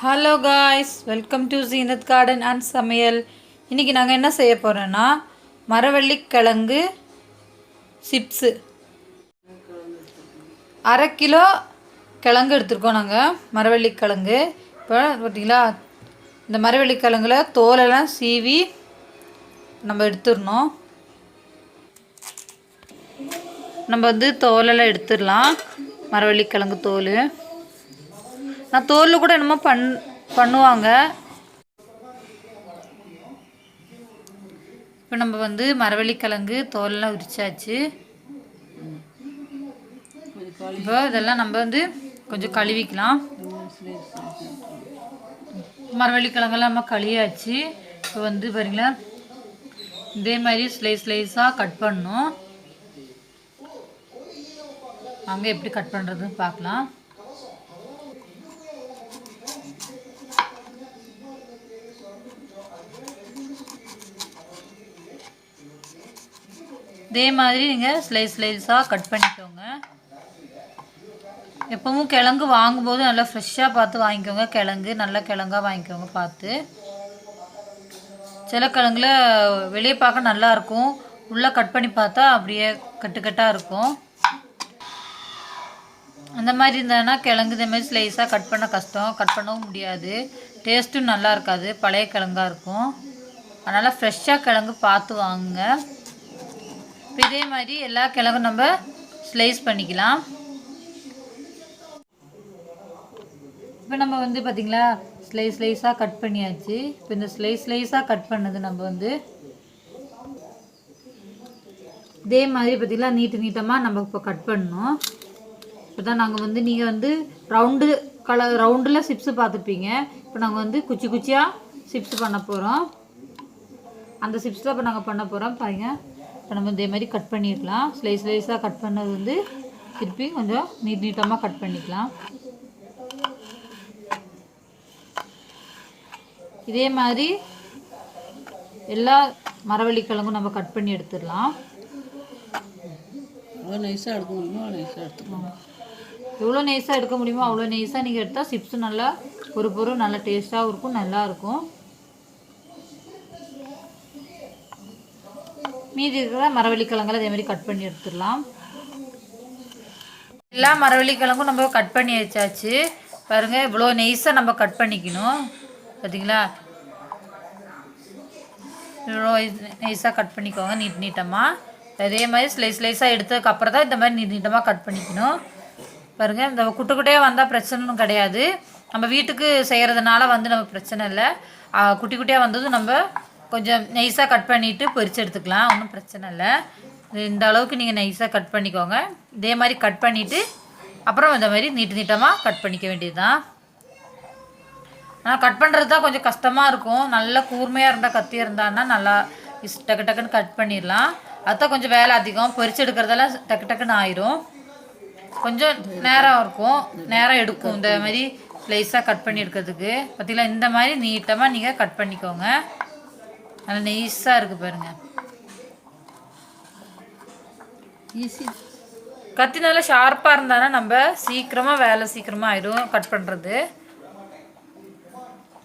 Hello guys welcome to Zeenath garden and சமையல் இன்றைக்கி நாங்கள் என்ன செய்ய போகிறோன்னா மரவள்ளி கிழங்கு சிப்ஸு அரை கிலோ கிழங்கு எடுத்துருக்கோம் நாங்கள் மரவள்ளிக்கிழங்கு. இப்போ பார்த்தீங்களா இந்த மரவள்ளிக்கிழங்குல தோலெல்லாம் சீவி நம்ம எடுத்துடணும். நம்ம வந்து தோலெல்லாம் எடுத்துடலாம் மரவள்ளிக்கிழங்கு தோல். நான் தோலில் கூட என்னமோ பண் பண்ணுவாங்க. இப்போ நம்ம வந்து மரவள்ளி கிழங்கு தோலெல்லாம் உரிச்சாச்சு. இப்போ இதெல்லாம் நம்ம வந்து கொஞ்சம் கழுவிக்கலாம். மரவள்ளி கிழங்கெல்லாம் நம்ம கழுவியாச்சு. இப்போ வந்து பாருங்களா இதே மாதிரி ஸ்லைஸ் ஸ்லைஸாக கட் பண்ணணும். அங்கே எப்படி கட் பண்ணுறதுன்னு பார்க்கலாம். இதே மாதிரி நீங்கள் ஸ்லைஸ் ஸ்லைஸாக கட் பண்ணிக்கோங்க. எப்பவும் கிழங்கு வாங்கும்போது நல்லா ஃப்ரெஷ்ஷாக பார்த்து வாங்கிக்கோங்க. கிழங்கு நல்ல கிழங்காக வாங்கிக்கோங்க பார்த்து. சில கிழங்குல வெளியே பார்க்க நல்லா இருக்கும். உள்ளே கட் பண்ணி பார்த்தா அப்படியே கட்டுக்கட்டாக இருக்கும். அந்த மாதிரி இருந்ததுன்னா கிழங்கு இதே மாதிரி ஸ்லைஸாக கட் பண்ண கஷ்டம். கட் பண்ணவும் முடியாது. டேஸ்ட்டும் நல்லா இருக்காது. பழைய கிழங்காக இருக்கும். அதனால் ஃப்ரெஷ்ஷாக கிழங்கு பார்த்து வாங்குங்க. இப்போ இதே மாதிரி எல்லா கிழங்கும் நம்ம ஸ்லைஸ் பண்ணிக்கலாம். இப்போ நம்ம வந்து பார்த்திங்களா ஸ்லைஸ் ஸ்லைஸாக கட் பண்ணியாச்சு. இப்போ இந்த ஸ்லைஸ் ஸ்லைஸாக கட் பண்ணது நம்ம வந்து இதே மாதிரி பார்த்திங்களா நீட்டு நீட்டமாக நம்ம இப்போ கட் பண்ணணும். இப்போ தான் நாங்கள் வந்து நீங்கள் வந்து ரவுண்டு கலர் ரவுண்டில் சிப்ஸு பார்த்துருப்பீங்க இப்போ நாங்கள் வந்து குச்சி குச்சியாக சிப்ஸ் பண்ண போகிறோம் அந்த சிப்ஸில் தான் இப்போ நாங்கள் பண்ண போகிறோம் பாருங்கள் இப்போ நம்ம இதே மாதிரி கட் பண்ணிடலாம் ஸ்லைஸ் ஸ்லைஸாக கட் பண்ணது வந்து திருப்பி கொஞ்சம் நீட் நீட்டமாக கட் பண்ணிக்கலாம். இதே மாதிரி எல்லா மரவள்ளி கிழங்கும் நம்ம கட் பண்ணி எடுத்துடலாம். எவ்வளோ நைஸாக எடுக்க முடியுமோ அவ்வளோ நைஸாக எடுத்துக்கோங்க எவ்வளோ நைஸாக எடுக்க முடியுமோ அவ்வளோ நைஸாக நீங்கள் எடுத்தால் சிப்ஸும் நல்லா ஒரு பொருள் நல்லா டேஸ்ட்டாகவும் இருக்கும் நல்லா மீதி இருக்கிற மரவள்ளி அதே மாதிரி கட் பண்ணி எடுத்துடலாம். எல்லா மரவள்ளிக்கிழங்கும் நம்ம கட் பண்ணி வச்சாச்சு. பாருங்கள் இவ்வளோ நெய்ஸாக நம்ம கட் பண்ணிக்கணும். பார்த்தீங்களா இவ்வளோ நைஸாக கட் பண்ணிக்கோங்க நீட் நீட்டமாக அதே மாதிரி ஸ்லைஸ் ஸ்லைஸாக எடுத்ததுக்கப்புறம் தான் இந்த மாதிரி நீட் நீட்டமாக கட் பண்ணிக்கணும். பாருங்கள் இந்த குட்டை குட்டையாக வந்தால் பிரச்சனைன்னு கிடையாது. நம்ம வீட்டுக்கு செய்கிறதுனால வந்து நம்ம பிரச்சனை இல்லை. குட்டி குட்டியாக வந்ததும் நம்ம கொஞ்சம் நைஸாக கட் பண்ணிவிட்டு பொரிச்சு எடுத்துக்கலாம். ஒன்றும் பிரச்சனை இல்லை. இந்த அளவுக்கு நீங்கள் நைஸாக கட் பண்ணிக்கோங்க. இதே மாதிரி கட் பண்ணிவிட்டு அப்புறம் இந்த மாதிரி நீட்டு நீட்டமாக கட் பண்ணிக்க வேண்டியது தான் ஆனால் கட் பண்ணுறது தான் கொஞ்சம் கஷ்டமாக இருக்கும். நல்லா கூர்மையாக இருந்தால் கத்தி இருந்தான்னா நல்லா இஸ் டக்கு டக்குன்னு கட் பண்ணிடலாம். அதுதான் கொஞ்சம் வேலை அதிகம். பொரிச்சு எடுக்கிறதெல்லாம் டக்கு டக்குன்னு ஆயிரும். கொஞ்சம் நேரம் இருக்கும். நேரம் எடுக்கும் இந்த மாதிரி ஸ்லைஸாக கட் பண்ணி எடுக்கிறதுக்கு. பார்த்தீங்களா இந்த மாதிரி நீட்டமாக நீங்கள் கட் பண்ணிக்கோங்க. நல்லா நெய்ஸாக இருக்குது பாருங்கள் ஈஸி கத்தி நல்லா ஷார்ப்பாக இருந்தானா நம்ம சீக்கிரமாக வேலை சீக்கிரமாக ஆயிடும் கட் பண்ணுறது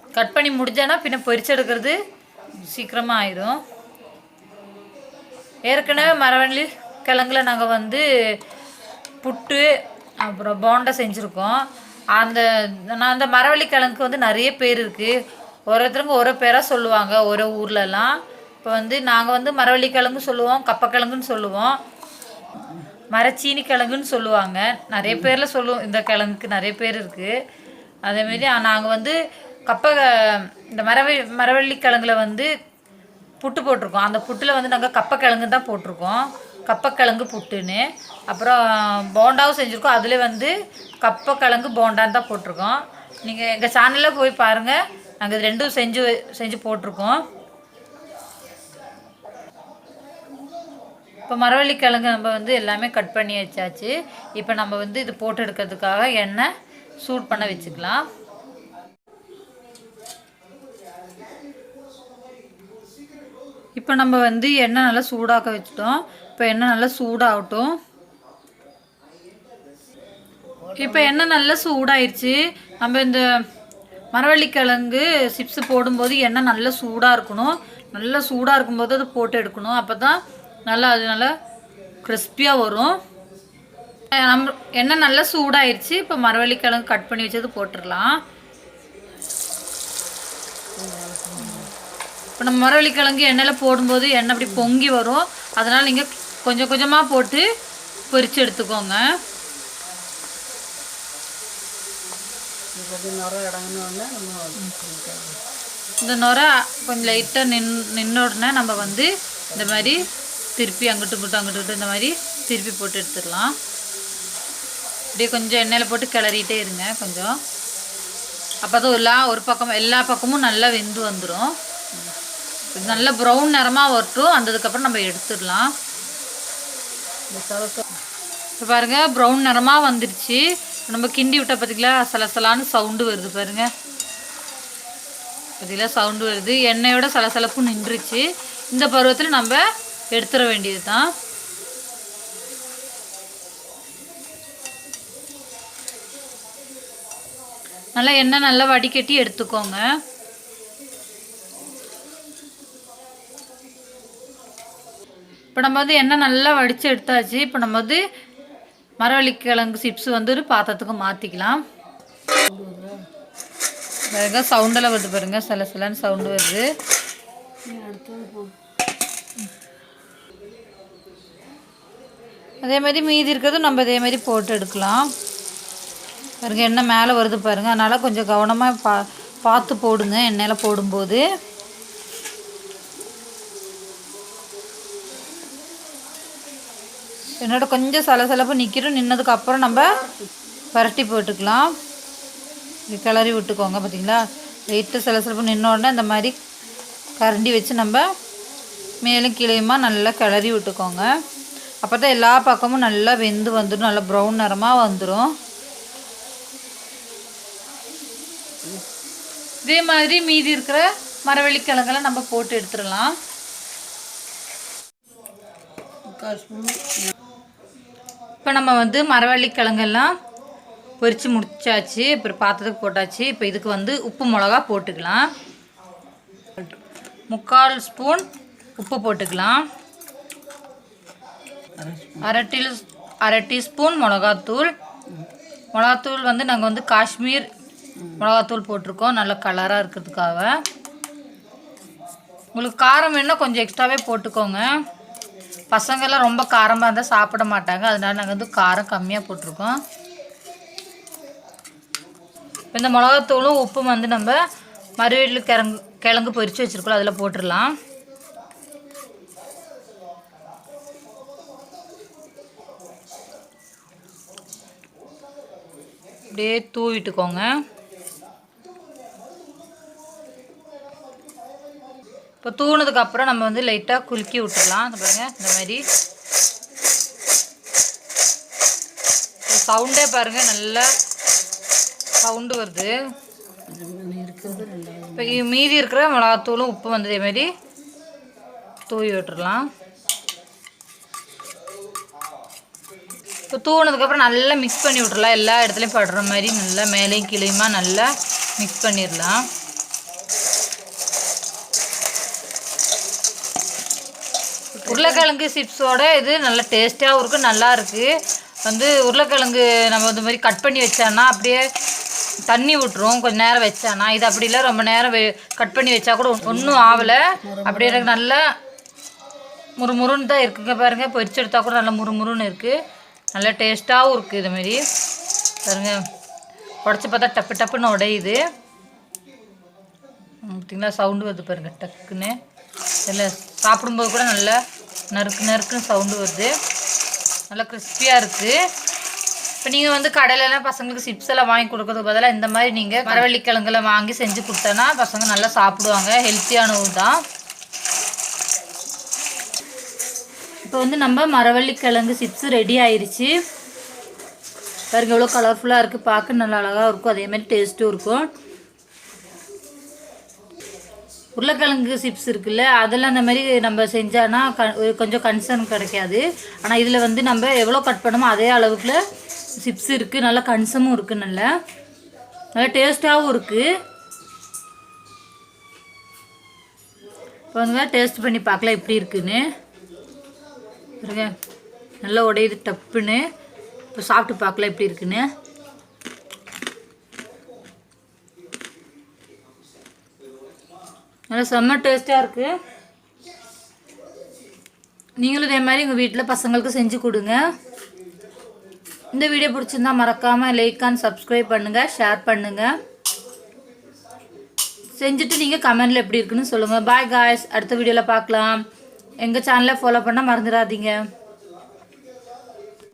கட் பண்ணி முடிஞ்சோன்னா பின்ன பொரிச்சு எடுக்கிறது சீக்கிரமாக ஆயிடும் ஏற்கனவே மரவள்ளி கிழங்குல நாங்கள் வந்து புட்டு அப்புறம் போண்டா செஞ்சுருக்கோம். அந்த நான் அந்த மரவள்ளி கிழங்குக்கு வந்து நிறைய பேர் இருக்குது ஒருத்தருங்க ஒரு பேராக சொல்லுவாங்க ஒரு ஊர்லலாம். இப்போ வந்து நாங்கள் வந்து மரவள்ளி கிழங்கு சொல்லுவோம் கப்பக்கிழங்குன்னு சொல்லுவோம். மரச்சீனி கிழங்குன்னு சொல்லுவாங்க. நிறைய பேரில் சொல்லுவோம் இந்த கிழங்குக்கு நிறைய பேர் இருக்குது அதேமாரி நாங்கள் வந்து கப்ப இந்த மரவள்ளி மரவள்ளி கிழங்குல வந்து புட்டு போட்டிருக்கோம். அந்த புட்டில் வந்து நாங்கள் கப்பக்கிழங்கு தான் போட்டிருக்கோம். கப்பக்கிழங்கு புட்டுன்னு. அப்புறம் போண்டாவும் செஞ்சுருக்கோம். அதில் வந்து கப்பக்கிழங்கு போண்டான்னு தான் போட்டிருக்கோம். நீங்கள் எங்கள் சேனலில் போய் பாருங்கள் நாங்கள் இது ரெண்டும் செஞ்சு செஞ்சு போட்டிருக்கோம். இப்போ மரவள்ளி கிழங்கு நம்ம வந்து எல்லாமே கட் பண்ணி வச்சாச்சு. இப்போ நம்ம வந்து இது போட்டு எடுக்கிறதுக்காக எண்ணெய் சூட் பண்ண வச்சுக்கலாம். இப்போ நம்ம வந்து எண்ணெய் நல்லா சூடாக்க வச்சுட்டோம். இப்போ எண்ணெய் நல்லா சூடாகட்டும். இப்போ எண்ணெய் நல்லா சூடாயிருச்சு. நம்ம இந்த மரவள்ளிக்கிழங்கு சிப்ஸ் போடும்போது எண்ணெய் நல்லா சூடாக இருக்கணும். நல்லா சூடாக இருக்கும்போது அது போட்டு எடுக்கணும். அப்போ தான் நல்லா அது நல்லா கிறிஸ்பியாக வரும். நம்ம எண்ணெய் நல்லா சூடாயிருச்சு. இப்போ மரவள்ளிக்கிழங்கு கட் பண்ணி வச்சது போட்டுடலாம். இப்போ நம்ம மரவள்ளிக்கிழங்கு எண்ணெயில் போடும்போது எண்ணெய் அப்படி பொங்கி வரும். அதனால் நீங்கள் கொஞ்சம் கொஞ்சமாக போட்டு பொரிச்சு எடுத்துக்கோங்க. நம்ம இந்த நுரை கொஞ்சம் லைட்டாக நின் நின்ன உடனே நம்ம வந்து இந்த மாதிரி திருப்பி அங்கிட்டு இங்கிட்டு அங்கிட்டு இந்த மாதிரி திருப்பி போட்டு எடுத்துடலாம். அப்படியே கொஞ்சம் எண்ணெயில் போட்டு கிளறிட்டே இருங்க கொஞ்சம். அப்போ தான் எல்லாம் ஒரு பக்கம் எல்லா பக்கமும் நல்லா வெந்து வந்துடும் நல்லா ப்ரௌன் நிறமாக வரட்டும். வந்ததுக்கப்புறம் நம்ம எடுத்துடலாம். இப்போ பாருங்க ப்ரௌன் நிறமாக வந்துருச்சு. நம்ம கிண்டி விட்ட பார்த்திங்களா சலசலான்னு சவுண்டு வருது பாருங்க. பார்த்திங்களா சவுண்டு வருது. எண்ணெயோட சலசலப்பு நின்றுச்சு. இந்த பருவத்தில் நம்ம எடுத்துட வேண்டியது தான் நல்லா எண்ணெய் நல்லா வடிகட்டி எடுத்துக்கோங்க. இப்போ நம்ம வந்து எண்ணெய் நல்லா வடித்து எடுத்தாச்சு. இப்போ நம்ம வந்து மரவள்ளிக்கிழங்கு சிப்ஸ் வந்து ஒரு பாத்திரத்துக்கு மாற்றிக்கலாம் பாருங்க சவுண்டெல்லாம் வருது பாருங்க சில சிலன்னு சவுண்டு வருது. அதே மாதிரி மீதி இருக்கிறதும் நம்ம இதே மாதிரி போட்டு எடுக்கலாம். பாருங்க எண்ணெய் மேலே வருது பாருங்க அதனால் கொஞ்சம் கவனமாக பா பார்த்து போடுங்க எண்ணெயில் போடும்போது. என்னோட கொஞ்சம் சலசலப்பு நிற்கிறோம் நின்னதுக்கு அப்புறம் நம்ம பரட்டி போட்டுக்கலாம். கிளறி விட்டுக்கோங்க பார்த்தீங்களா லைட்டாக சலசலப்பு நின்ன உடனே இந்த மாதிரி கரண்டி வச்சு நம்ம மேலும் கீழேயுமா நல்லா கிளறி விட்டுக்கோங்க. அப்போ தான் எல்லா பக்கமும் நல்லா வெந்து வந்துடும். நல்லா ப்ரௌன் நிறமாக வந்துடும் இதே மாதிரி மீதி இருக்கிற மரவள்ளிக்கிழங்கெல்லாம் நம்ம போட்டு எடுத்துடலாம். இப்போ நம்ம வந்து மரவள்ளிக்கிழங்கெல்லாம் பொரித்து முடிச்சாச்சு இப்போ பாத்திரத்துக்கு போட்டாச்சு. இப்போ இதுக்கு வந்து உப்பு மிளகா போட்டுக்கலாம். முக்கால் ஸ்பூன் உப்பு போட்டுக்கலாம். அரை ஸ்பூன் டீ அரை டீஸ்பூன் மிளகாத்தூள். மிளகாத்தூள் வந்து நாங்கள் வந்து காஷ்மீர் மிளகாத்தூள் போட்டிருக்கோம். நல்ல கலராக இருக்கிறதுக்காக. உங்களுக்கு காரம் வேணுன்னா கொஞ்சம் எக்ஸ்ட்ராவே போட்டுக்கோங்க. பசங்கெல்லாம் ரொம்ப காரமாக இருந்தால் சாப்பிட மாட்டாங்க. அதனால நாங்கள் வந்து காரம் கம்மியாக போட்டிருக்கோம். இந்த மிளகாத்தூளும் உப்பும் வந்து நம்ம மறுவீட்டில் கிழங்கு கிழங்கு பொரித்து வச்சுருக்கோம் அதில் போட்டுடலாம். அப்படியே தூவிட்டுக்கோங்க. இப்போ தூணதுக்கு அப்புறம் நம்ம வந்து லைட்டாக குலுக்கி விட்டுடலாம். பாருங்கள் இந்த மாதிரி. சவுண்டே பாருங்க நல்லா சவுண்டு வருது. இப்போ மீதி இருக்கிற மிளகாத்தூளும் உப்பு வந்து இதே மாதிரி தூவி விட்டுறலாம் இப்போ தூவினதுக்கப்புறம் நல்லா மிக்ஸ் பண்ணி விட்டுடலாம். எல்லா இடத்துலையும் படுற மாதிரி நல்லா மேலேயும் கீழேயுமா நல்லா மிக்ஸ் பண்ணிடலாம். உருளைக்கிழங்கு சிப்ஸோட இது நல்ல டேஸ்ட்டாகவும் இருக்குது நல்லா இருக்குது வந்து உருளைக்கிழங்கு நம்ம இந்த மாதிரி கட் பண்ணி வச்சோன்னா அப்படியே தண்ணி விட்டுரும் கொஞ்சம் நேரம் வச்சானா இது அப்படி இல்லை ரொம்ப நேரம் கட் பண்ணி வச்சா கூட ஒன்றும் ஆகலை அப்படியே எனக்கு நல்லா முறுமுறுன்னு தான் இருக்குங்க பாருங்கள் பொரிச்சு எடுத்தால் கூட நல்லா முறுமுறுன்னு இருக்குது நல்லா டேஸ்ட்டாகவும் இருக்குது இதுமாரி மாதிரி உடச்சி பார்த்தா டப்பு டப்புன்னு உடையுது. பார்த்திங்கன்னா சவுண்டு வருது பாருங்கள் டக்குன்னு. இல்லை சாப்பிடும்போது கூட நல்லா நறுக்கு நறுக்குன்னு சவுண்டு வருது. நல்லா கிறிஸ்பியாக இருக்குது இப்போ நீங்கள் வந்து கடையிலலாம் பசங்களுக்கு சிப்ஸ் எல்லாம் வாங்கி கொடுக்கறதுக்கு பதிலாக இந்த மாதிரி நீங்கள் மரவள்ளிக்கிழங்குலாம் வாங்கி செஞ்சு கொடுத்தோன்னா பசங்க நல்லா சாப்பிடுவாங்க. ஹெல்த்தியானது தான். இப்போ வந்து நம்ம மரவள்ளிக்கிழங்கு சிப்ஸ் ரெடி ஆயிடுச்சு பாருங்க எவ்வளோ கலர்ஃபுல்லாக இருக்குது பார்க்க நல்லா அழகாக இருக்கும். அதே மாதிரி டேஸ்ட்டும் இருக்கும். உருளைக்கிழங்கு சிப்ஸ் இருக்குல்ல அதெல்லாம் அந்த மாதிரி நம்ம செஞ்சானா க கொஞ்சம் கன்சர்ன் கிடைக்காது. ஆனால் இதில் வந்து நம்ம எவ்வளோ கட் பண்ணமோ அதே அளவுக்குல சிப்ஸ் இருக்குது நல்லா கன்சமும் இருக்குது நல்லா நல்லா டேஸ்ட்டாகவும் இருக்குது இப்போ டேஸ்ட் பண்ணி பார்க்கலாம் எப்படி இருக்குன்னு. பாருங்க நல்லா உடையுது டப்புன்னு. இப்போ சாப்பிட்டு பார்க்கலாம் எப்படி இருக்குன்னு. நல்லா செம்ம டேஸ்ட்டாக இருக்குது நீங்களும் இதே மாதிரி உங்கள் வீட்டில் பசங்களுக்கு செஞ்சு கொடுங்க. இந்த வீடியோ பிடிச்சிருந்தா மறக்காமல் லைக் அண்ட் சப்ஸ்கிரைப் பண்ணுங்கள் ஷேர் பண்ணுங்கள் செஞ்சுட்டு நீங்கள் கமெண்டில் எப்படி இருக்குன்னு சொல்லுங்கள் பாய் காய்ஸ் அடுத்த வீடியோவில் பார்க்கலாம். எங்கள் சேனலை ஃபாலோ பண்ணால் மறந்துடாதீங்க.